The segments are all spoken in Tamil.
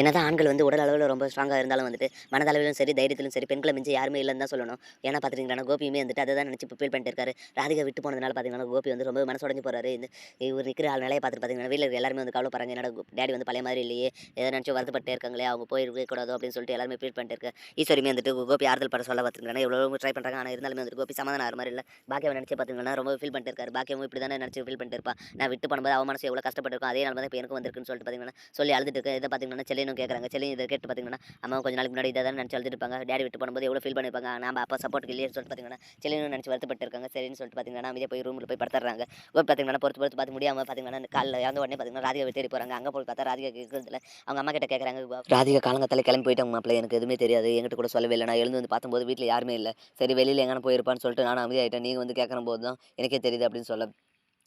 என்னதான் ஆண்கள் வந்து உடல் அளவில் ரொம்ப ஸ்ட்ராங்காக இருந்தாலும் வந்துட்டு மனதளவிலும் சரி தைரியத்திலும் சரி பெண்களை மிஞ்சி யாருமே இல்லைன்னு தான் சொல்லணும். ஏன்னா பார்த்துக்கிங்கன்னா கோபியுமே வந்துட்டு அதை தான் நினச்சி ஃபீல் பண்ணிட்டு இருக்காரு. ராதிகா விட்டு போனதுனால பார்த்தீங்கன்னா கோபி வந்து ரொம்ப மனசுடைஞ்சு போகிறாரு இந்த இவர் நிற்கிற ஆள் நிலையை பார்த்துட்டு பார்த்தீங்கன்னா வீட்டில் எல்லாருமே வந்து கவலைப்படுறாங்க என்னோட டேடி வந்து பழைய மாதிரி இல்லையே எதை நினச்சி வருத்தப்பட்டே இருக்காங்களே அவங்க போயிருக்கவே கூடாது அப்படின்னு சொல்லிட்டு எல்லாருமே ஃபீல் பண்ணிட்டு இருக்க ஈஸ்வரியுமே வந்துட்டு கோபி ஆறுதல் பட சொல்ல பார்த்துங்கன்னா எவ்வளோ ட்ரை பண்ணுறாங்க ஆனால் இருந்தாலுமே வந்துட்டு கோபி சமாதானம் ஆகிற மாதிரி இல்லை. பாக்கியம் நினச்சி பார்த்தீங்கன்னா ரொம்ப ஃபீல் பண்ணிட்டு இருக்காரு. பாக்கியமும் இப்படி தானே நினச்சி ஃபீல் பண்ணிட்டு இருப்பா. நான் விட்டு போகும்போது அவன் மனசு எவ்வளோ கஷ்டப்பட்டிருக்கும் அதே நாள் தான் இப்போ எனக்கு வந்திருக்குன்னு சொல்லிட்டு பார்த்தீங்கன்னா சொல்லி அழுதுட்டு இருக்கு இதை பார்த்தீங்கன்னா செல்லினும் கேட்குறாங்க செல்லி இதை கேட்டு பார்த்தீங்கன்னா அம்மா கொஞ்ச நாளைக்கு முன்னாடி இதை தான் நினச்சி அழுதுட்டு இருப்பாங்க டேடி விட்டு போகும்போது எவ்வளோ ஃபீல் பண்ணிருப்பாங்க? நம்ம அப்பா சப்போர்ட் இல்லையே சொல்லிட்டு பார்த்தீங்கன்னா செல்லினும் நினச்சி வருத்தப்பட்டு இருக்காங்க சரின்னு சொல்லிட்டு பார்த்தீங்கன்னா அமைதியாக போய் ரூமில் போய் படுத்துறாங்க. போய் பார்த்தீங்கன்னா பொறுத்து பொறுத்து பார்த்து முடியாமல் பார்த்தீங்கன்னா காலைல இறந்த உடனே பார்த்தீங்கன்னா ராதிகா தேடி போகிறாங்க அங்கே போய் பார்த்தா ராதிகா கேட்கறதுல அவங்க அம்மா கிட்ட கேட்குறாங்க ராதிகா காலங்கத்தில் கிளம்பி போயிட்டாங்க மாப்பிள்ள. எனக்கு எதுவுமே தெரியாது. எங்கிட்ட கூட சொல்லவே இல்லை. நான் எழுந்து வந்து பார்க்கும்போது வீட்டில் யாருமே இல்லை. சரி வெளியில் எங்கே போயிருப்பான்னு சொல்லிட்டு நான் அமைதியாகிட்டேன் நீங்கள் வந்து கேட்குற போது தான் எனக்கே தெரியுது அப்படின்னு சொல்ல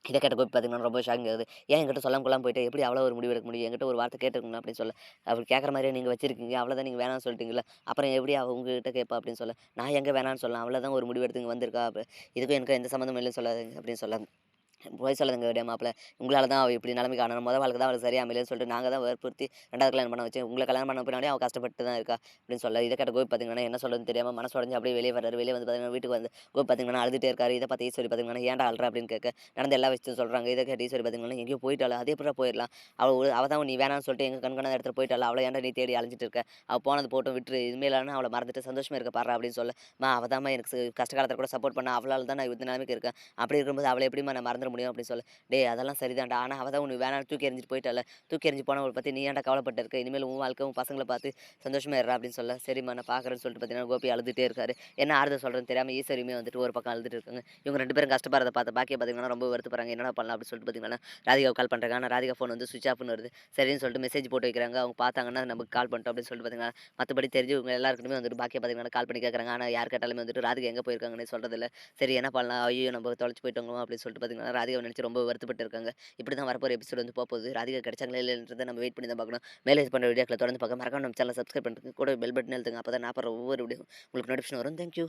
இதை கேட்ட போய் பார்த்தீங்கன்னா ரொம்ப ஷாக்கிங் ஆகுது. ஏன் என்கிட்ட சொல்லாம கொள்ளாம போயிட்டு? எப்படி அவ்வளோ ஒரு முடிவு எடுக்க முடியும்? என்கிட்ட ஒரு வார்த்தை கேட்டுருக்கணும் அப்படின்னு சொல்ல. அவர் கேட்குற மாதிரியே நீங்கள் வச்சிருக்கீங்க. அவ்வளோதான் நீங்கள் வேணாம்னு சொல்லிட்டீங்களா அப்புறம் எப்படி அவ உங்ககிட்ட கேட்பா அப்படின்னு சொல்ல. நான் எங்கே வேணாம்னு சொல்லலாம் அவ்வளோதான் ஒரு முடிவு எடுத்து இங்கே வந்திருக்கா. அப்போ இதுக்கும் எனக்கு எந்த சம்மந்தமும் இல்லைன்னு சொல்லாதீங்க அப்படின்னு சொல்ல போய் சொல்லாதுங்க விட மாப்பிள்ள. உங்களால் தான் அவள் இப்படி நிலைமைக்கு ஆனணும் முதல் வாழ்க்கை தான் அவளுக்கு சரியாக அமையலன்னு சொல்லிட்டு நாங்கள் தான் வற்புறுத்தி ரெண்டாவது கல்யாணம் பண்ண வச்சு உங்களை கல்யாணம் பண்ண பின்னாடி அவள் கஷ்டப்பட்டு தான் இருக்கா அப்படின்னு சொல்ல. இதை கேட்ட கோபி பார்த்தீங்கன்னா என்ன சொல்றதுன்னு தெரியாமல் மனசு அப்படியே வெளியே வர்றாரு. வெளியே வந்து பார்த்தீங்கன்னா வீட்டுக்கு வந்து கோபி பார்த்தீங்கன்னா அழுதுட்டே இருக்காரு. இதை பார்த்து ஈஸ்வரி பார்த்தீங்கன்னா ஏன்டா அழுற? அப்படின்னு கேட்க நடந்த எல்லா விஷயத்தையும் சொல்கிறாங்க இதை கேட்டு ஈஸ்வரி பார்த்தீங்கன்னா எங்கேயோ போயிட்டாலும் அதே போல போயிடலாம். அவள் அவள் தான் நீ வேணாம்னு சொல்லிட்டு எங்கள் கண்காணாத இடத்துல போயிட்டாள்? அவளை ஏன்டா நீ தேடி அழிஞ்சிட்டு இருக்க? அவள் போனது போட்டும் விட்டு இதுமேலான அவளை மறந்துட்டு சந்தோஷமாக இருக்க பாரு அப்படின்னு சொல்ல. மா அவள் தான் எனக்கு கஷ்ட காலத்தில் கூட சப்போர்ட் பண்ண. அவளால் தான் நான் இந்த நிலைமைக்கு இருக்கேன். அப்படி இருக்கும்போது அவளை எப்படிமா நான் முடியும் அப்படின்னு சொல்ல. டேய் அதெல்லாம் சரிதான்டா. ஆனால் அவள் தான் உனக்கு வேணாம் தூக்கி எறிஞ்சிட்டு போயிட்டால தூக்கி எறிஞ்சு போனவளை பற்றி நீ ஏன்டா கவலைப்பட்டு இருக்க? இனிமேல் உன் வாழ்க்கை உன் பசங்களை பார்த்து சந்தோஷமாக இருறா அப்படின்னு சொல்ல. சரிம்மா நான் பார்க்குறேன்னு சொல்லிட்டு பார்த்தீங்கன்னா கோபி அழுதுட்டே இருக்காரு. என்ன ஆறுதல் சொல்கிறேன்னு தெரியாமல் ஈஸ்வரியுமே வந்துட்டு ஒரு பக்கம் அழுதுட்டு இருக்காங்க. இவங்க ரெண்டு பேரும் கஷ்டப்படுறத பார்த்து பாக்கியை பார்த்தீங்கன்னா ரொம்ப வருத்தப்படுறாங்க. என்னடா பண்ணலாம் அப்படின்னு சொல்லிட்டு பார்த்தீங்கன்னா ராதிகா கால் பண்ணுறாங்க ஆனால் ராதிகா ஃபோன் வந்து சுவிச் ஆஃப்னு வருது. சரின்னு சொல்லிட்டு மெசேஜ் போட்டு வைக்கிறாங்க. அவங்க பார்த்தாங்கன்னா நமக்கு கால் பண்ணிட்டோம் அப்படின்னு சொல்லிட்டு பார்த்தீங்கன்னா மற்றபடி தெரிஞ்சு இவங்க எல்லாருக்குமே வந்துட்டு பாக்கியை பார்த்தீங்கன்னா கால் பண்ணி கேட்குறாங்க ஆனால் யார் கேட்டாலுமே வந்துட்டு ராதிகா எங்கே போயிருக்காங்கன்னு சொல்கிறதில்ல சரி என்ன பண்ணலாம்? ஐயோ நம்ம தொலைச்சு போயிட்டோங்களோ அப்படின்னு சொல்லிட்டு பார்த்தீங்கன்னா ராதிகா நினச்சி ரொம்ப வருத்தப்பட்டு இருக்காங்க இப்படி தான் வரப்போகிற எபிசோட் வந்து போகுது ராதிகா கிடைச்சாங்களே இல்லைன்றதை நம்ம வெயிட் பண்ணி தான் பார்க்கணும். மேலே பண்ணுற வீடியோக்களை தொடர்ந்து பார்க்க மறக்காம நம்ம சேனல் சப்ஸ்கிரைப் பண்ணுறது கூட பெல் பட்டன் எழுதுங்க அப்போ தான் நான் போகிற ஒவ்வொரு வீடியோ உங்களுக்கு நோட்டிஃபிகேஷன் வரும். தேங்க்யூ